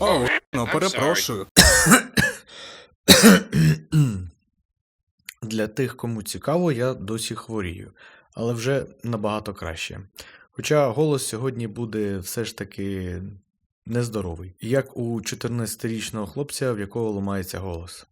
О, ну перепрошую. Для тих, кому цікаво, я досі хворію, але вже набагато краще. Хоча голос сьогодні буде все ж таки нездоровий, як у 14-річного хлопця, в якого ламається голос.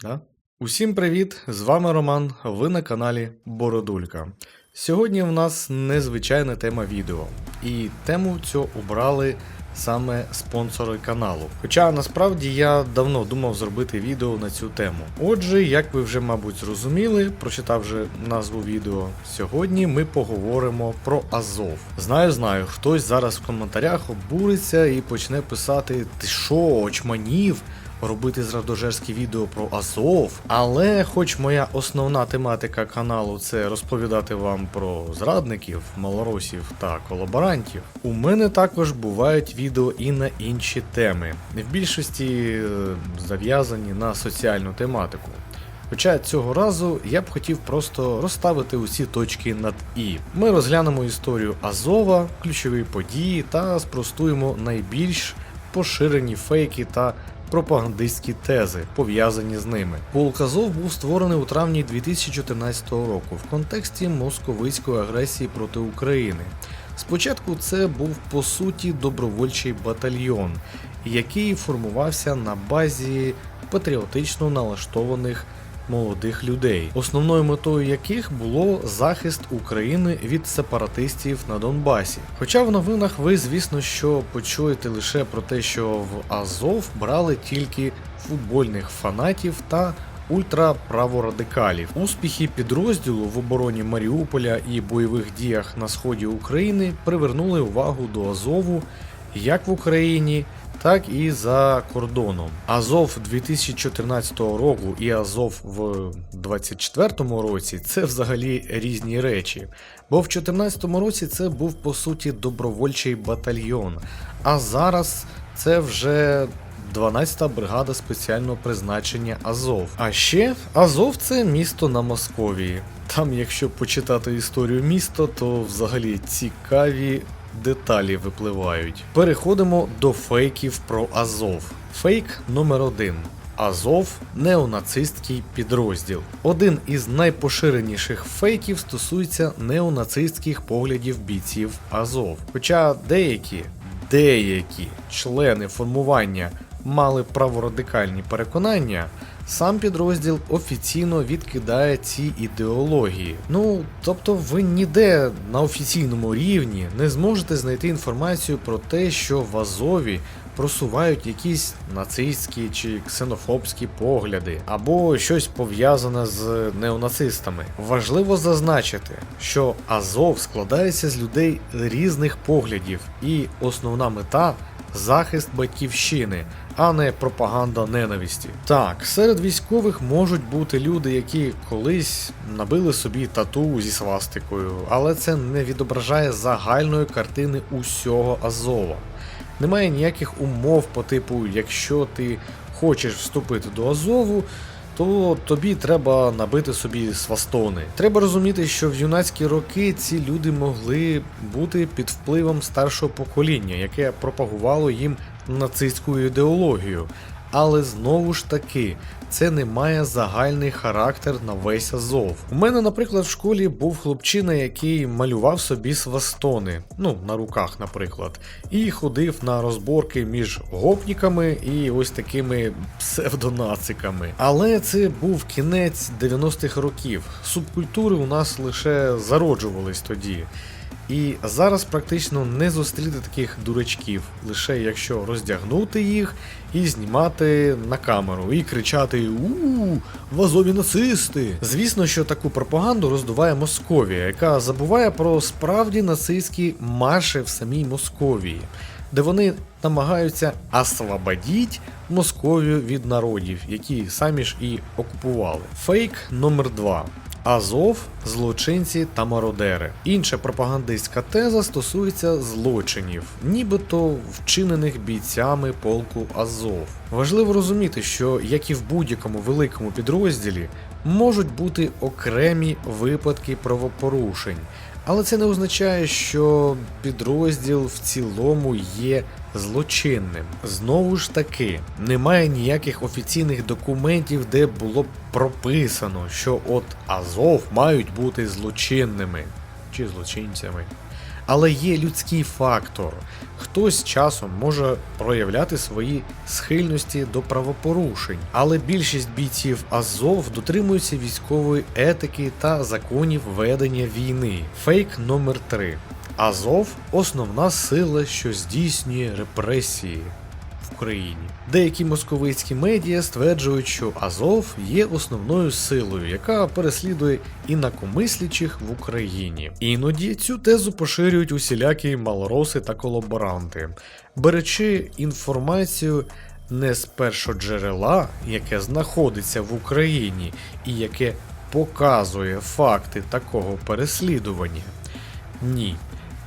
Да? Усім привіт! З вами Роман, ви на каналі Бородулька. Сьогодні в нас незвичайна тема відео, і тему цю обрали саме спонсори каналу. Хоча насправді я давно думав зробити відео на цю тему. Отже, як ви вже, мабуть, зрозуміли, прочитавши назву відео, сьогодні ми поговоримо про Азов. Знаю, знаю, хтось зараз в коментарях обуриться і почне писати: Ти що, очманів? Робити зрадожерське відео про Азов, але хоч моя основна тематика каналу це розповідати вам про зрадників, малоросів та колаборантів, у мене також бувають відео і на інші теми, в більшості е, зав'язані на соціальну тематику. Хоча цього разу я б хотів просто розставити усі точки над І. Ми розглянемо історію Азова, ключові події та спростуємо найбільш поширені фейки та пропагандистські тези, пов'язані з ними. Полк Азов був створений у травні 2014 року в контексті московицької агресії проти України. Спочатку це був по суті добровольчий батальйон, який формувався на базі патріотично налаштованих молодих людей, основною метою яких було захист України від сепаратистів на Донбасі. Хоча в новинах ви, звісно, що почуєте лише про те, що в Азов брали тільки футбольних фанатів та ультраправорадикалів. Успіхи підрозділу в обороні Маріуполя і бойових діях на сході України привернули увагу до Азову як в Україні, так і за кордоном. Азов 2014 року і Азов в 2024 році це взагалі різні речі. Бо в 2014 році це був по суті добровольчий батальйон, а зараз це вже 12-та бригада спеціального призначення Азов. А ще Азов це місто на Московії. Там, якщо почитати історію міста, то взагалі цікаві деталі випливають. Переходимо до фейків про Азов. Фейк номер один. Азов неонацистський підрозділ. Один із найпоширеніших фейків стосується неонацистських поглядів бійців Азов. Хоча деякі, деякі члени формування мали праворадикальні переконання, сам підрозділ офіційно відкидає ці ідеології. Ну, тобто ви ніде на офіційному рівні не зможете знайти інформацію про те, що в Азові просувають якісь нацистські чи ксенофобські погляди, або щось пов'язане з неонацистами. Важливо зазначити, що Азов складається з людей різних поглядів, і основна мета захист батьківщини, а не пропаганда ненависті. Так, серед військових можуть бути люди, які колись набили собі тату зі свастикою, але це не відображає загальної картини усього Азова. Немає ніяких умов по типу, якщо ти хочеш вступити до Азову, то тобі треба набити собі свастони. Треба розуміти, що в юнацькі роки ці люди могли бути під впливом старшого покоління, яке пропагувало їм нацистську ідеологію. Але знову ж таки, це не має загальний характер на весь Азов. У мене, наприклад, в школі був хлопчина, який малював собі свастони, ну на руках, наприклад, і ходив на розборки між гопніками і ось такими псевдонациками. Але це був кінець 90-х років. Субкультури у нас лише зароджувались тоді. І зараз практично не зустріти таких дурачків, лише якщо роздягнути їх і знімати на камеру, і кричати у в Азові нацисти. Звісно, що таку пропаганду роздуває Московія, яка забуває про справді нацистські марші в самій Московії, де вони намагаються освободіть Московію від народів, які самі ж і окупували. Фейк номер 2 Азов, злочинці та мародери. Інша пропагандистська теза стосується злочинів, нібито вчинених бійцями полку Азов. Важливо розуміти, що як і в будь-якому великому підрозділі можуть бути окремі випадки правопорушень. Але це не означає, що підрозділ в цілому є злочинним. Знову ж таки, немає ніяких офіційних документів, де було б прописано, що от Азов мають бути злочинними чи злочинцями. Але є людський фактор. Хтось часом може проявляти свої схильності до правопорушень, але більшість бійців Азов дотримуються військової етики та законів ведення війни. Фейк номер 3 Азов основна сила, що здійснює репресії в Україні. Деякі московицькі медіа стверджують, що Азов є основною силою, яка переслідує інакомислячих в Україні. Іноді цю тезу поширюють усілякі малороси та колаборанти, беречи інформацію не з першоджерела, яке знаходиться в Україні і яке показує факти такого переслідування. Ні.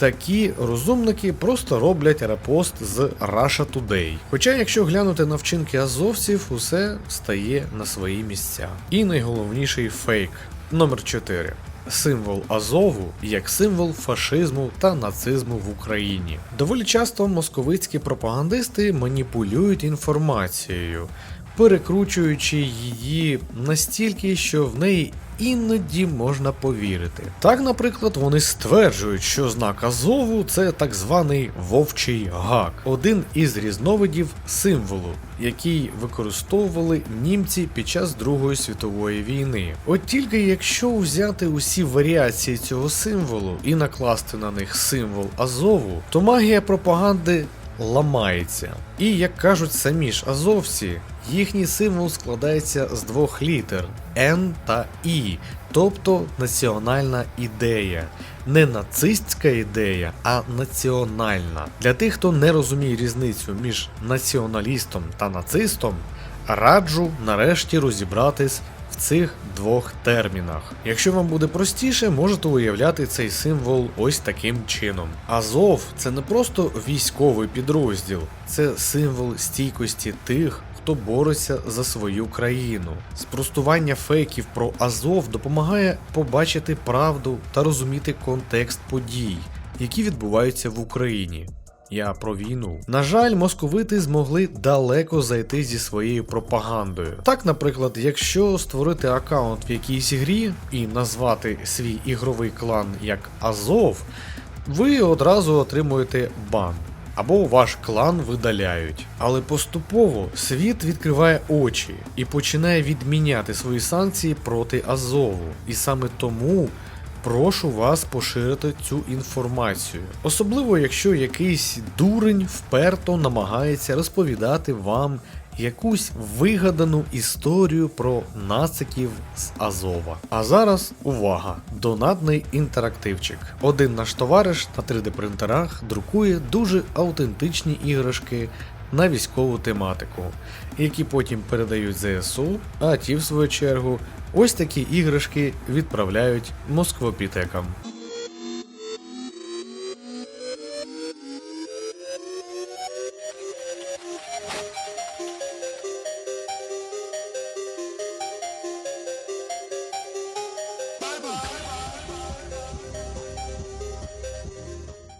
Такі розумники просто роблять репост з Russia Today. Хоча, якщо глянути на вчинки азовців, усе стає на свої місця. І найголовніший фейк номер 4 Символ Азову як символ фашизму та нацизму в Україні. Доволі часто московицькі пропагандисти маніпулюють інформацією, перекручуючи її настільки, що в неї іноді можна повірити. Так, наприклад, вони стверджують, що знак Азову це так званий вовчий гак, один із різновидів символу, який використовували німці під час Другої світової війни. От тільки якщо взяти усі варіації цього символу і накласти на них символ Азову, то магія пропаганди ламається. І як кажуть самі ж азовці, їхній символ складається з двох літер Н та І, тобто національна ідея. Не нацистська ідея, а національна. Для тих, хто не розуміє різницю між націоналістом та нацистом, раджу нарешті розібратись цих двох термінах. Якщо вам буде простіше, можете уявляти цей символ ось таким чином. Азов це не просто військовий підрозділ, це символ стійкості тих. Хто бореться за свою країну. Спростування фейків про Азов допомагає побачити правду та розуміти контекст подій, які відбуваються в Україні. Я про війну. На жаль, московити змогли далеко зайти зі своєю пропагандою. Так, наприклад, якщо створити аккаунт в якійсь грі і назвати свій ігровий клан як Азов, ви одразу отримуєте бан. Або ваш клан видаляють. Але поступово світ відкриває очі і починає відміняти свої санкції проти Азову. І саме тому прошу вас поширити цю інформацію. Особливо, якщо якийсь дурень вперто намагається розповідати вам якусь вигадану історію про нациків з Азова. А зараз увага! Донатний інтерактивчик. Один наш товариш на 3D принтерах друкує дуже автентичні іграшки. На військову тематику, які потім передають ЗСУ, а ті, в свою чергу, ось такі іграшки відправляють москвопітекам.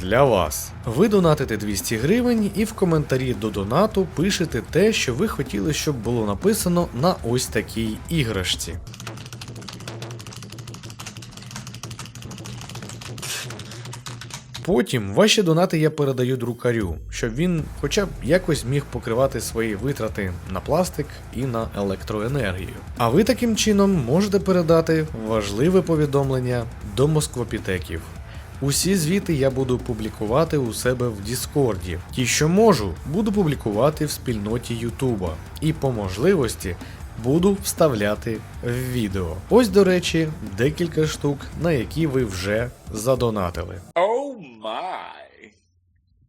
для вас. Ви донатите 200 гривень і в коментарі до донату пишете те, що ви хотіли, щоб було написано на ось такій іграшці. Потім ваші донати я передаю друкарю, щоб він хоча б якось міг покривати свої витрати на пластик і на електроенергію. А ви таким чином можете передати важливе повідомлення до москвопітеків. Усі звіти я буду публікувати у себе в Діскорді. Ті, що можу, буду публікувати в спільноті Ютуба. І по можливості буду вставляти в відео. Ось, до речі, декілька штук, на які ви вже задонатили. Oh my.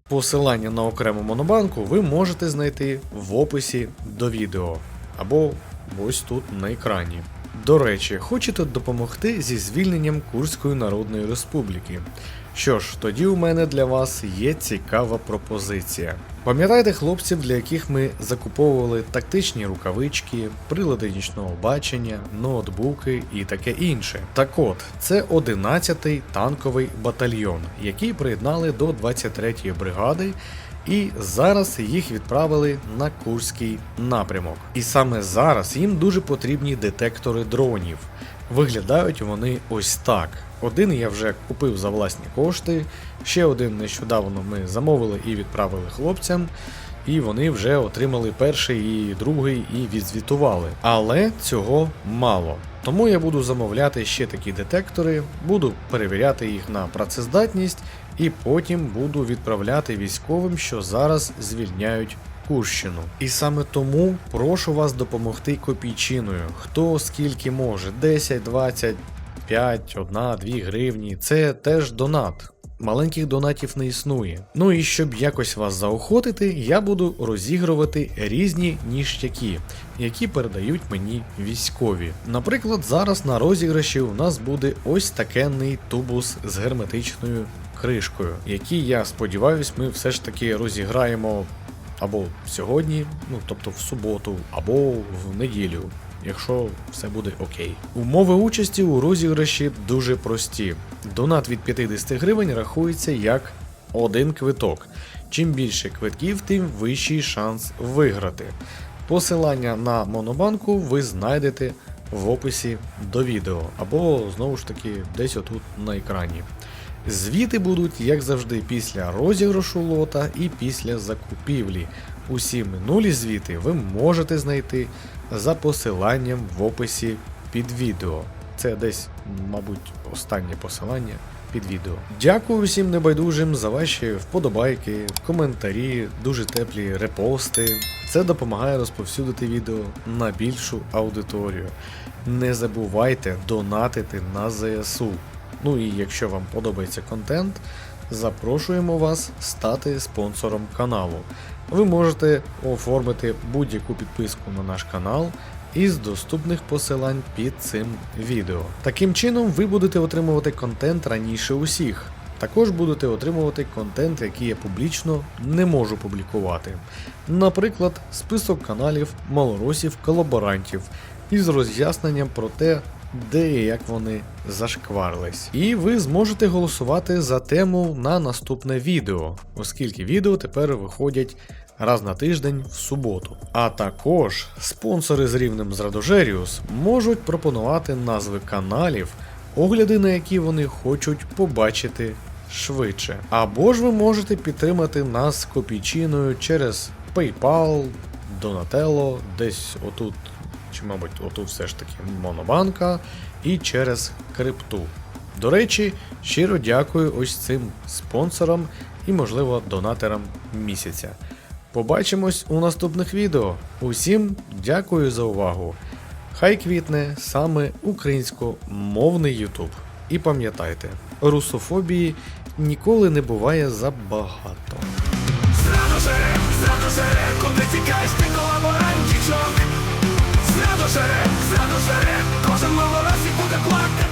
Посилання на окрему монобанку ви можете знайти в описі до відео або ось тут на екрані. До речі, хочете допомогти зі звільненням Курської Народної Республіки? Що ж, тоді у мене для вас є цікава пропозиція. Пам'ятаєте хлопців, для яких ми закуповували тактичні рукавички, прилади нічного бачення, ноутбуки і таке інше. Так от, це 11-й танковий батальйон, який приєднали до 23-ї бригади. І зараз їх відправили на Курський напрямок. І саме зараз їм дуже потрібні детектори дронів. Виглядають вони ось так. Один я вже купив за власні кошти, ще один нещодавно ми замовили і відправили хлопцям, і вони вже отримали перший і другий і відзвітували. Але цього мало. Тому я буду замовляти ще такі детектори, буду перевіряти їх на працездатність, і потім буду відправляти військовим, що зараз звільняють Курщину. І саме тому прошу вас допомогти копійчиною. Хто скільки може, 10, 20, 5, 1, 2 гривні. Це теж донат. Маленьких донатів не існує. Ну і щоб якось вас заохотити, я буду розігрувати різні ніштяки, які передають мені військові. Наприклад, зараз на розіграші у нас буде ось такенний тубус з герметичною кришкою, який я сподіваюсь, ми все ж таки розіграємо або сьогодні, ну тобто в суботу, або в неділю. Якщо все буде окей. Умови участі у розіграші дуже прості. Донат від 50 гривень рахується як один квиток. Чим більше квитків, тим вищий шанс виграти. Посилання на монобанку ви знайдете в описі до відео, або знову ж таки десь отут на екрані. Звіти будуть, як завжди, після розіграшу лота і після закупівлі. Усі минулі звіти ви можете знайти за посиланням в описі під відео. Це десь, мабуть, останнє посилання під відео. Дякую всім небайдужим за ваші вподобайки, коментарі, дуже теплі репости. Це допомагає розповсюдити відео на більшу аудиторію. Не забувайте донатити на ЗСУ. Ну і якщо вам подобається контент, запрошуємо вас стати спонсором каналу. Ви можете оформити будь-яку підписку на наш канал із доступних посилань під цим відео. Таким чином, ви будете отримувати контент раніше усіх. Також будете отримувати контент, який я публічно не можу публікувати. Наприклад, список каналів малоросів колаборантів із роз'ясненням про те, де і як вони зашкварились. І ви зможете голосувати за тему на наступне відео, оскільки відео тепер виходять раз на тиждень в суботу. А також спонсори з рівнем з Радожеріус можуть пропонувати назви каналів, огляди на які вони хочуть побачити швидше. Або ж ви можете підтримати нас копійчиною через PayPal, Donatello, десь отут чи, мабуть, отут все ж таки Монобанка і через крипту. До речі, щиро дякую ось цим спонсорам і, можливо, донатерам місяця. Побачимось у наступних відео. Усім дякую за увагу. Хай квітне саме українськомовний Ютуб. І пам'ятайте, русофобії ніколи не буває забагато. Зрано жере, зрано жере, куди тікаєш ти Зрано жере, зрано жере, кожен і буде плакати